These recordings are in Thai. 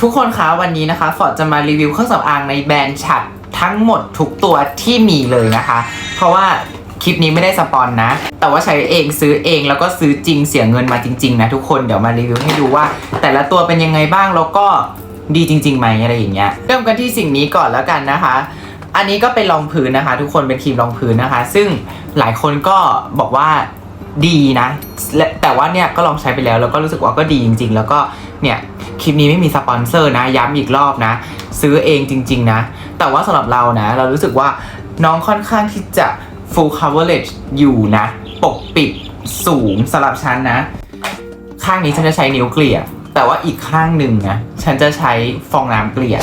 ทุกคนคะวันนี้นะคะฟอร์ดจะมารีวิวเครื่องสำอางในแบรนด์ฉัดทั้งหมดทุกตัวที่มีเลยนะคะ เพราะว่าคลิปนี้ไม่ได้สปอนนะ แต่ว่าใช้เองซื้อเองแล้วก็ซื้อจริงเสียเงินมาจริงๆนะทุกคนเดี๋ยวมารีวิวให้ดูว่า แต่ละตัวเป็นยังไงบ้างแล้วก็ดีจริงๆไหมอะไรอย่างเงี้ยเริ่มกันที่สิ่งนี้ก่อนแล้วกันนะคะ อันนี้ก็เป็นรองพื้นนะคะ ทุกคนเป็นครีมรองพื้นนะคะ ซึ่งหลายคนก็บอกว่า ดีนะและแต่ว่าเนี่ยก็ลองใช้ไปแล้วแล้วก็รู้สึกว่าก็ดีจริง ๆ แล้วก็เนี่ยคลิปนี้ไม่มีสปอนเซอร์นะ ย้ำอีกรอบนะ ซื้อเองจริง ๆ นะ แต่ว่าสำหรับเรานะ เรารู้สึกว่าน้องค่อนข้างที่จะ full coverage อยู่นะ ปกปิดสูงสำหรับฉันนะ ข้างนี้ฉันจะใช้นิ้วเกลี่ย แต่ว่าอีกข้างหนึ่งนะ ฉันจะใช้ฟองน้ำเกลี่ย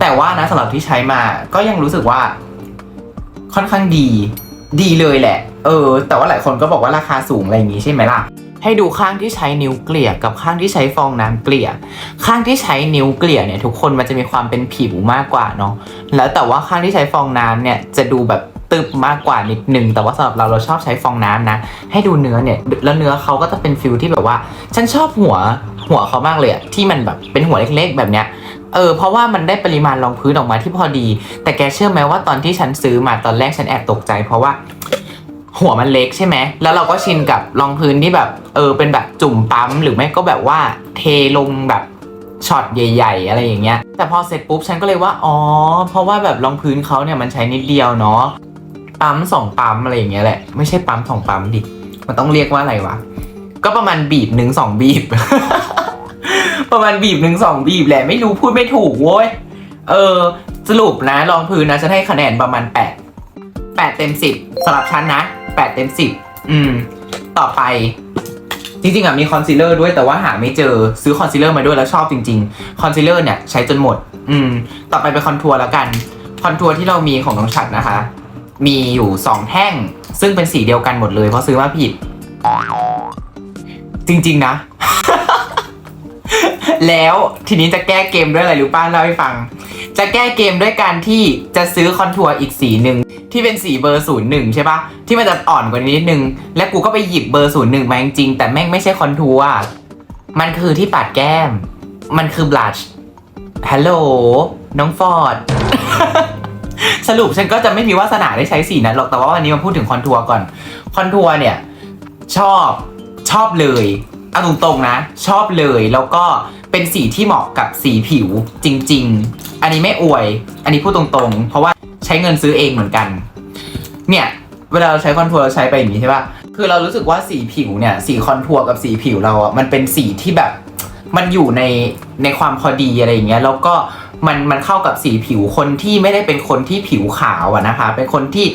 แต่ว่านะสำหรับที่ใช้มาก็ยังรู้สึกว่าค่อนข้างดี ดีเลยแหละ เออ แต่ว่าหลายคนก็บอกว่าราคาสูงอะไรอย่างงี้ใช่ไหมล่ะ ให้ดูข้างที่ใช้นิ้วเกลี่ยกับข้างที่ใช้ฟองน้ำเกลี่ย ข้างที่ใช้นิ้วเกลี่ยเนี่ยทุกคนมันจะมีความเป็นผิวมากกว่าเนาะ แล้วแต่ว่าข้างที่ใช้ฟองน้ำเนี่ยจะดูแบบตึบมากกว่านิดนึง แต่ว่าสำหรับเราเราชอบใช้ฟองน้ำนะ ให้ดูเนื้อเนี่ย แล้วเนื้อเขาก็จะเป็นฟิลที่แบบว่า ฉันชอบหัวหัวเขามากเลยอะที่มันแบบเป็นหัวเล็กๆ แบบเนี้ยเออเพราะว่ามันได้ปริมาณรองพื้นออกมาที่พอดี แต่แกเชื่อไหมว่าตอนที่ฉันซื้อมาตอนแรกฉันแอบตกใจ เพราะว่า หัวมันเล็กใช่ไหม แล้วเราก็ชินกับรองพื้นที่แบบ เออ เป็นแบบจุ่มปั๊ม หรือไม่ก็แบบว่าเทลงแบบช็อตใหญ่ ๆ อะไรอย่างเงี้ย แต่พอเสร็จปุ๊บฉันก็เลยว่า อ๋อ เพราะว่าแบบรองพื้นเขาเนี่ยมันใช้นิดเดียวเนาะ ปั๊มสองปั๊มอะไรอย่างเงี้ยแหละ ไม่ใช่ปั๊มสองปั๊มดิ มันต้องเรียกว่าอะไรวะ ก็ประมาณบีบหนึ่งสองบีบ ประมาณบีบหนึ่งสองบีบแหละ ไม่รู้พูดไม่ถูกโว้ย เออ สรุปนะรองพื้นนะฉันให้คะแนนประมาณแปดแปดเต็มสิบสำหรับฉันนะ แปดเต็มสิบอืม ต่อไป จริงๆอะมีคอนซีลเลอร์ด้วยแต่ว่าหาไม่เจอซื้อคอนซีลเลอร์มาด้วยแล้วชอบจริงๆ คอนซีลเลอร์เนี่ยใช้จนหมด อืม ต่อไปเป็นคอนทัวร์แล้วกัน คอนทัวร์ที่เรามีของน้องฉัดนะคะ มีอยู่สองแท่ง ซึ่งเป็นสีเดียวกันหมดเลยเพราะซื้อมาผิด จริงๆนะ แล้วทีนี้จะแก้เกมด้วยอะไรรู้ป้าเล่าให้ฟังจะแก้เกมด้วยการที่จะซื้อคอนทัวร์อีกสีหนึ่ง ที่เป็นสีเบอร์ศูนย์หนึ่งใช่ปะที่มันจะอ่อนกว่านี้นิดนึง และกูก็ไปหยิบเบอร์ศูนย์หนึ่งมาจริงๆแต่แม่งไม่ใช่คอนทัวร์มันคือที่ปัดแก้ม มันคือบลัชฮัลโหลน้องฟอร์ด สรุปฉันก็จะไม่มีวาสนาได้ใช้สีนั้นหรอกแต่ว่าวันนี้มาพูดถึงคอนทัวร์ก่อนคอนทัวร์เนี่ย ชอบชอบเลยเอาตรงๆนะ ชอบเลยแล้วก็เป็นสีที่เหมาะกับสีผิวจริง ๆ อันนี้ไม่อวย อันนี้พูดตรงๆ เพราะว่า ช้เงินซื้อเองเหมือนกัน เนี่ย เวลาเราใช้คอนทัวร์เราใช้ไปอย่างนี้ใช่ปะคือเรารู้สึกว่าสีผิวเนี่ย สีคอนทัวร์กับสีผิวเราอะมันเป็นสีที่แบบมันอยู่ในในความพอดีอะไรอย่างเงี้ยแล้วก็มันมันเข้ากับสีผิวคนที่ไม่ได้เป็นคนที่ผิวขาวอะนะคะ เป็นคนที่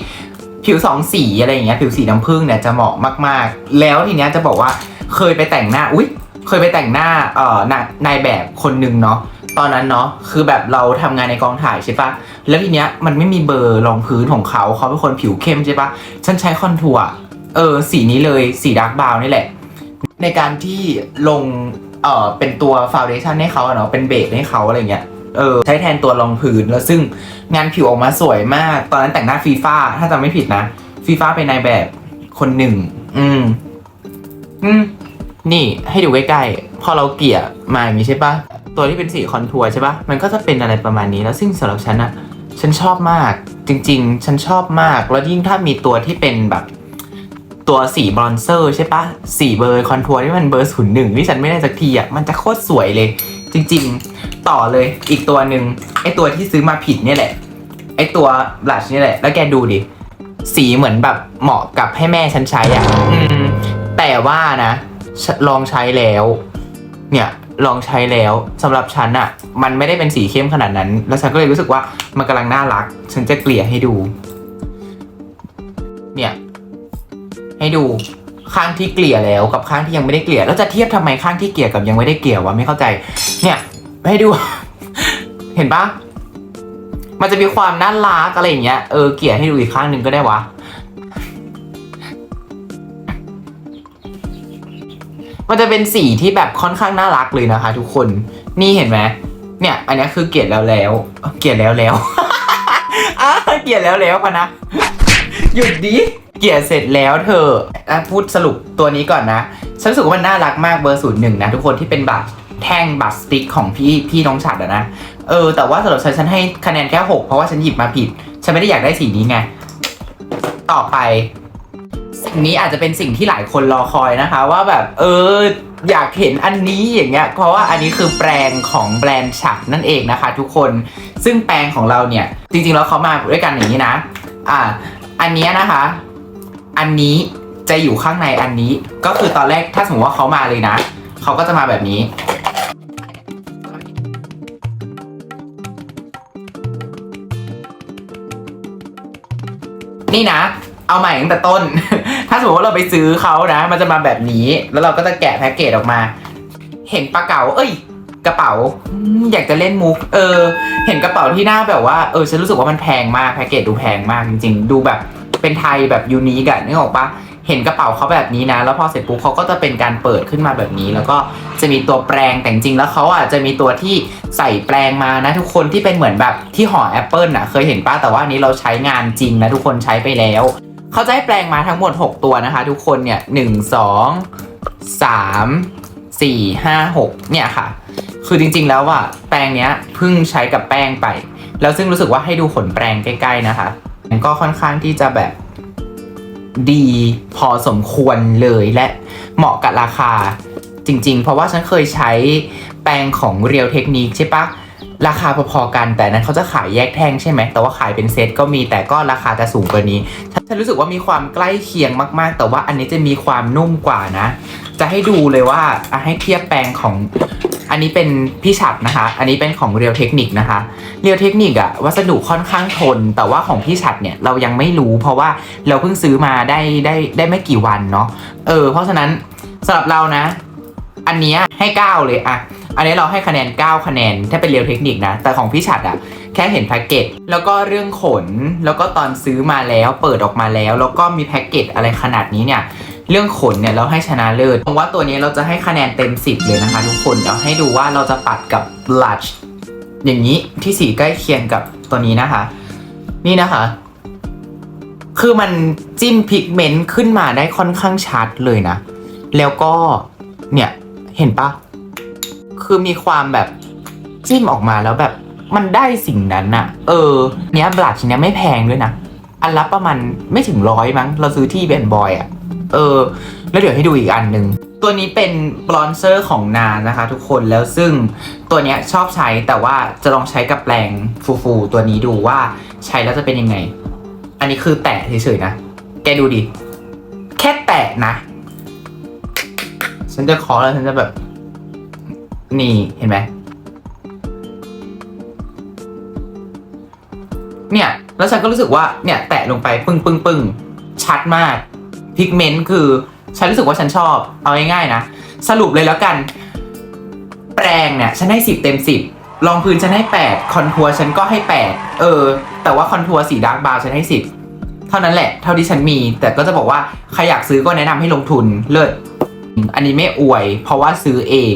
ผิวสองสีอะไรอย่างเงี้ยผิวสีน้ำผึ้งเนี่ยจะเหมาะมากๆ แล้วทีเนี้ยจะบอกว่าเคยไปแต่งหน้า อุ้ย เคยไปแต่งหน้าเอ่อนายนายแบบคนหนึ่งเนาะตอนนั้นเนาะคือแบบเราทำงานในกองถ่ายใช่ปะแล้วทีเนี้ยมันไม่มีเบอร์รองพื้นของเขาเขาเป็นคนผิวเข้มใช่ปะฉันใช้คอนทัวร์เออสีนี้เลยสีดาร์กบราวนี่แหละ ในการที่ลงเอ่อเป็นตัวฟาวเดชั่นให้เขาเนาะเป็นเบสให้เขาอะไรเงี้ยเออใช้แทนตัวรองพื้นแล้วซึ่งงานผิวออกมาสวยมาก ตอนนั้นแต่งหน้าฟีฟ่าถ้าจำไม่ผิดนะฟีฟ่าเป็นนายแบบคนหนึ่ง อืมอืม นี่ให้ดูใกล้ๆ พอเราเกลี่ยมาอย่างนี้ใช่ปะตัวที่เป็นสีคอนทัวร์ใช่ปะมันก็จะเป็นอะไรประมาณนี้แล้วซึ่งสำหรับฉันอะฉันชอบมาก จริง ๆ ฉันชอบมากแล้วยิ่งถ้ามีตัวที่เป็นแบบตัวสีบรอนเซอร์ใช่ปะสีเบอร์คอนทัวร์ที่มันเบอร์ศูนย์หนึ่งที่ฉันไม่ได้สักทีอะมันจะโคตรสวยเลย จริง ๆ ต่อเลยอีกตัวหนึ่งไอตัวที่ซื้อมาผิดเนี่ยแหละ ไอตัวบลัชเนี่ยแหละ แล้วแกดูดิสีเหมือนแบบเหมาะกับให้แม่ฉันใช้อะแต่ว่านะ ลองใช้แล้ว เนี่ยลองใช้แล้วสำหรับฉันอะมันไม่ได้เป็นสีเข้มขนาดนั้น แล้วฉันก็เลยรู้สึกว่ามันกำลังน่ารัก ฉันจะเกลี่ยให้ดู เนี่ย ให้ดูข้างที่เกลี่ยแล้วกับข้างที่ยังไม่ได้เกลี่ยแล้วจะเทียบทำไมข้างที่เกลี่ยกับยังไม่ได้เกลี่ยวะไม่เข้าใจ เนี่ยให้ดู เห็นปะมันจะมีความน่ารักอะไรอย่างเงี้ยเออเกลี่ยให้ดูอีกข้างหนึ่งก็ได้วะ มันจะเป็นสีที่แบบค่อนข้างน่ารักเลยนะคะ ทุกคน นี่เห็นไหมเนี่ย อันนี้คือเกลียดแล้วแล้ว เกลียดแล้วแล้วอะเกลียดแล้วแล้วพะนะ หยุดดิ เกลียดเสร็จแล้วเธออะพูดสรุปตัวนี้ก่อนนะ ฉันรู้สึกว่ามันน่ารักมากเบอร์ศูนย์หนึ่งนะทุกคนที่เป็นบัตรแท่งบัตสติ๊กของพี่พี่น้องฉัดอะนะ เออ แต่ว่าสำหรับฉันฉันให้คะแนนแค่หกเพราะว่าฉันหยิบมาผิด ฉันไม่ได้อยากได้สีนี้ไง ต่อไป สิ่งนี้อาจจะเป็นสิ่งที่หลายคนรอคอยนะคะ ว่าแบบเอออยากเห็นอันนี้อย่างเงี้ยเพราะว่าอันนี้คือแปรงของแบรนด์ฉักนั่นเองนะคะ ทุกคนซึ่งแปรงของเราเนี่ย จริงๆแล้วเขามาด้วยกันอย่างนี้นะ อ่า อันเนี้ยนะคะ อันนี้จะอยู่ข้างในอันนี้ ก็คือตอนแรกถ้าสมมติว่าเขามาเลยนะเขาก็จะมาแบบนี้นี่นะ เอาใหม่ตั้งแต่ต้น ถ้าสมมติว่าเราไปซื้อเขานะ มันจะมาแบบนี้ แล้วเราก็จะแกะแพ็กเกจออกมา เห็นปลาเก๋า เอ้ย กระเป๋า อยากจะเล่นมุก เออ เห็นกระเป๋าที่หน้าแบบว่า เออ ฉันรู้สึกว่ามันแพงมาก แพ็กเกจดูแพงมากจริงๆ ดูแบบเป็นไทยแบบยูนิคอะนึกออกปะเห็นกระเป๋าเขาแบบนี้นะ แล้วพอเสร็จปุ๊บเขาก็จะเป็นการเปิดขึ้นมาแบบนี้ แล้วก็จะมีตัวแปรงแต่จริงๆแล้วเขาอะจะมีตัวที่ใส่แปรงมานะ ทุกคนที่เป็นเหมือนแบบที่ห่อแอปเปิลน่ะเคยเห็นปะแต่ว่าอันนี้เราใช้งานจริงนะทุกคนใช้ไปแล้ว เขาจะให้แปลงมาทั้งหมด 6 ตัวนะคะ ทุกคนเนี่ยหนึ่งสองสามสี่ห้าหกเนี่ยค่ะ คือจริงๆแล้วอะแปรงเนี้ยเพิ่งใช้กับแป้งไป แล้วซึ่งรู้สึกว่าให้ดูขนแปรงใกล้ๆนะคะมันก็ค่อนข้างที่จะแบบดีพอสมควรเลยและเหมาะกับราคาจริงๆ เพราะว่าฉันเคยใช้แปรงของเรียวเทคนิคใช่ปะ ราคาพอๆกัน แต่นั้นเขาจะขายแยกแท่งใช่ไหมแต่ว่าขายเป็นเซตก็มีแต่ก็ราคาจะสูงกว่านี้ฉันรู้สึกว่ามีความใกล้เคียงมากๆ แต่ว่าอันนี้จะมีความนุ่มกว่านะ จะให้ดูเลยว่าให้เทียบแปรงของอันนี้เป็นพี่ฉัดนะคะ อันนี้เป็นของเรียวเทคนิคนะคะ เรียวเทคนิคอะวัสดุค่อนข้างทน แต่ว่าของพี่ฉัดเนี่ยเรายังไม่รู้ เพราะว่าเราเพิ่งซื้อมาได้ได้ได้ไม่กี่วันเนาะ เออ เพราะฉะนั้นสำหรับเรานะ อันเนี้ยให้9เลยอะ อันนี้เราให้คะแนน 9 คะแนน ถ้าเป็นเรียวเทคนิคนะ แต่ของพี่ฉัดอะแค่เห็นแพ็กเกจ แล้วก็เรื่องขน แล้วก็ตอนซื้อมาแล้วเปิดออกมาแล้ว แล้วก็มีแพ็กเกจอะไรขนาดนี้เนี่ย เรื่องขนเนี่ยเราให้ชนะเลิศผมว่าตัวนี้เราจะให้คะแนนเต็ม 10 เลยนะคะทุกคนเดี๋ยวให้ดูว่าเราจะปัดกับ blush อย่างนี้ที่สีใกล้เคียงกับตัวนี้นะคะ นี่นะคะ คือมันจิ้มพิกเมนต์ขึ้นมาได้ค่อนข้างชัดเลยนะ แล้วก็เนี่ยเห็นปะ คือมีความแบบจิ้มออกมาแล้วแบบมันได้สิ่งนั้นอะเออ เนี้ยบลัชเนี้ยไม่แพงด้วยนะ อันละประมาณไม่ถึงร้อยมั้ง เราซื้อที่แบนบอยอะเออ แล้วเดี๋ยวให้ดูอีกอันหนึ่ง ตัวนี้เป็นบลอนเซอร์ของนานนะคะ ทุกคน แล้วซึ่งตัวเนี้ยชอบใช้แต่ว่าจะลองใช้กับแปรงฟูๆตัวนี้ดูว่าใช้แล้วจะเป็นยังไง อันนี้คือแตะเฉยๆนะ แกดูดิ แค่แตะนะ ฉันจะขอแล้วฉันจะแบบ นี่เห็นไหมเนี่ยแล้วฉันก็รู้สึกว่าเนี่ยแตะลงไปปึ้งปึ้งปึ้งชัดมากพิกเมนต์คือฉันรู้สึกว่าฉันชอบเอาง่ายๆนะ สรุปเลยแล้วกัน แปรงเนี่ย ฉันให้สิบเต็มสิบรองพื้นฉันให้แปดคอนทัวร์ฉันก็ให้แปดเออ แต่ว่าคอนทัวร์สีดาร์กบาวฉันให้สิบเท่านั้นแหละ เท่าที่ฉันมี แต่ก็จะบอกว่า ใครอยากซื้อก็แนะนำให้ลงทุนเลิศอันนี้ไม่อวย เพราะว่าซื้อเอง